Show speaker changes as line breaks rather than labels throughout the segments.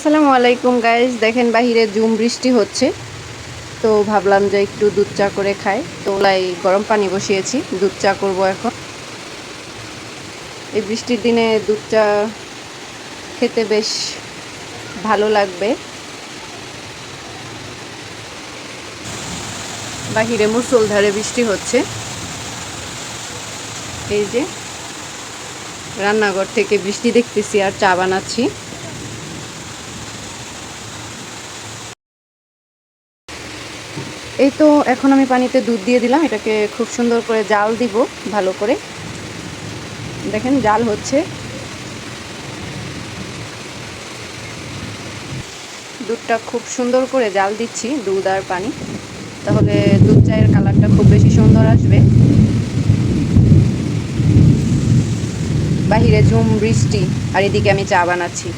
আসসালামু আলাইকুম গাইজ দেখেন বাহিরে জুম বৃষ্টি হচ্ছে। তো ভাবলাম যে একটু দুধ চা করে খাই। তো ওলাই গরম পানি বসিয়েছি। দুধ চা করব এখন। এই বৃষ্টির দিনে দুধ চা খেতে বেশ ভালো লাগবে। বাহিরে মুসলধারে বৃষ্টি হচ্ছে। এই যে রান্নাঘর থেকে বৃষ্টি দেখতেছি আর চা বানাচ্ছি। এই তো এখন আমি পানিতে দুধ দিয়ে দিলাম। এটাকে খুব সুন্দর করে জাল দিব, ভালো করে। দেখেন, জাল হচ্ছে। দুধটা খুব সুন্দর করে জাল দিচ্ছি, দুধ আর পানি। তাহলে দুধ চায়ের কালারটা খুব বেশি সুন্দর আসবে। বাহিরে ঝুম, বৃষ্টি, আর এদিকে আমি চা বানাচ্ছি।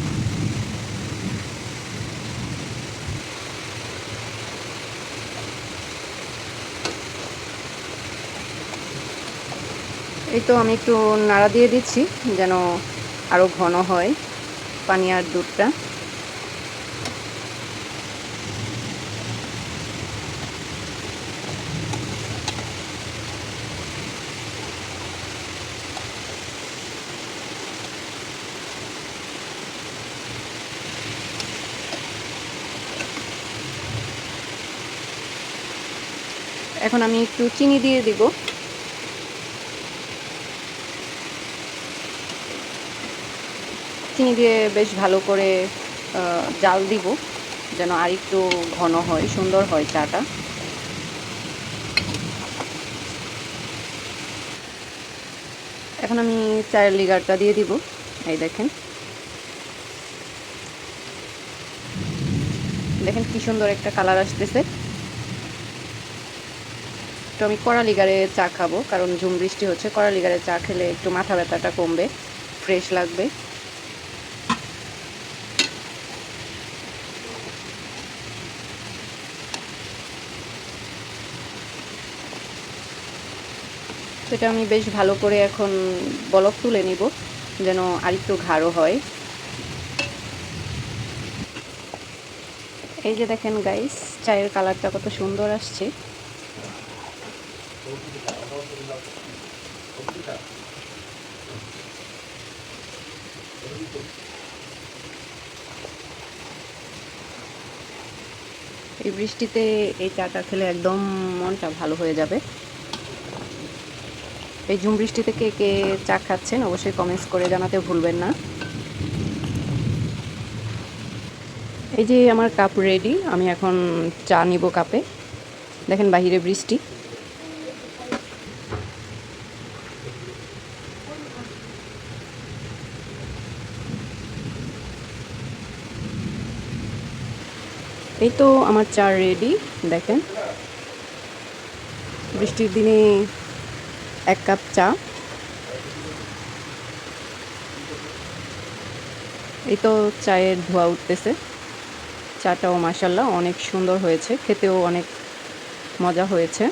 এই তো আমি একটু নাড়া দিয়ে দিচ্ছি, যেন আরও ঘন হয় পানি আর দুধটা। এখন আমি একটু চিনি দিয়ে দিব। চিনি দিয়ে বেশ ভালো করে জাল দিব, যেন আর একটু ঘন হয়, সুন্দর হয় চাটা। এখন আমি চায়ের লিগারটা দিয়ে দিব, এই দেখেন। দেখেন কি সুন্দর একটা কালার আসতেছে। তো আমি কড়া লিগারে চা খাব, কারণ ঝুম বৃষ্টি হচ্ছে, কড়া লিগারে চা খেলে একটু মাথা ব্যথাটা কমবে, ফ্রেশ লাগবে। সেটা আমি বেশ ভালো করে এখন বলক তুলে নিব, যেন আরেকটু ঘাড়ো হয়। এই যে দেখেন গাইস চায়ের কালারটা কত সুন্দর আসছে। এই বৃষ্টিতে এই চাটা খেলে একদম মনটা ভালো হয়ে যাবে। এই ঝুম বৃষ্টিতে কে কে চা খাচ্ছেন অবশ্যই কমেন্টস করে জানাতে ভুলবেন না। এই যে আমার কাপ রেডি আমি এখন চা নিব কাপে দেখেন বাহিরে বৃষ্টি। এই তো আমার চা রেডি দেখেন। বৃষ্টির দিনে এক কাপ চা। এই তো চায়ের ধোয়া উঠতেছে। চাটাও মাসাল্লাহ অনেক সুন্দর হয়েছে, খেতেও অনেক মজা হয়েছে।